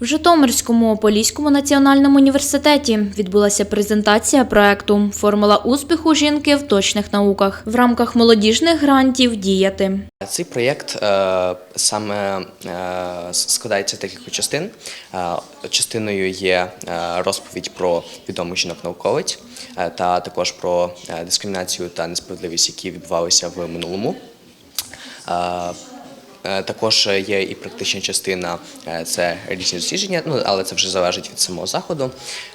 В Житомирському Поліському національному університеті відбулася презентація проекту Формула успіху жінки в точних науках в рамках молодіжних грантів діяти. Цей проєкт е, саме е, складається з декількох частин. Е, частиною є розповідь про відомих жінок-науковиць е, та також про дискримінацію та несправедливість, які відбувалися в минулому. Е, Також є і практична частина е, це різні дослідження, ну але це вже залежить від самого заходу.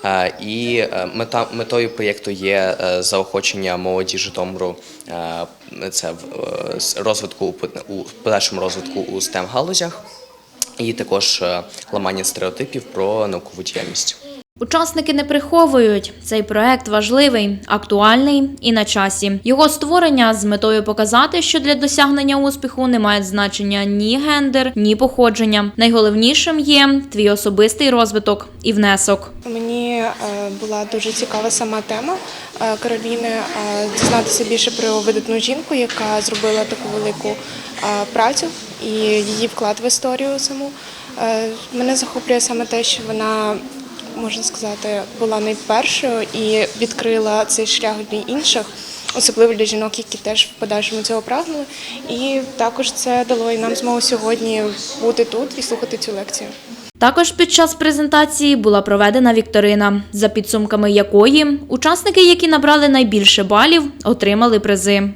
Е, І метою проєкту є заохочення молоді Житомиру це розвитку у подальшому розвитку у stem галузях, і також ламання стереотипів про наукову діяльність. Учасники не приховують, цей проект важливий, актуальний і на часі. Його створення з метою показати, що для досягнення успіху не мають значення ні гендер, ні походження. Найголовнішим є твій особистий розвиток і внесок. Мені е, була дуже цікава сама тема е, Кароліни е, дізнатися більше про видатну жінку, яка зробила таку велику працю і її вклад в історію саму. Мене захоплює саме те, що вона. Можна сказати, була найпершою і відкрила цей шлях для інших, особливо для жінок, які теж в подальшому цього прагнули. І також це дало і нам змогу сьогодні бути тут і слухати цю лекцію. Також під час презентації була проведена вікторина, за підсумками якої учасники, які набрали найбільше балів, отримали призи.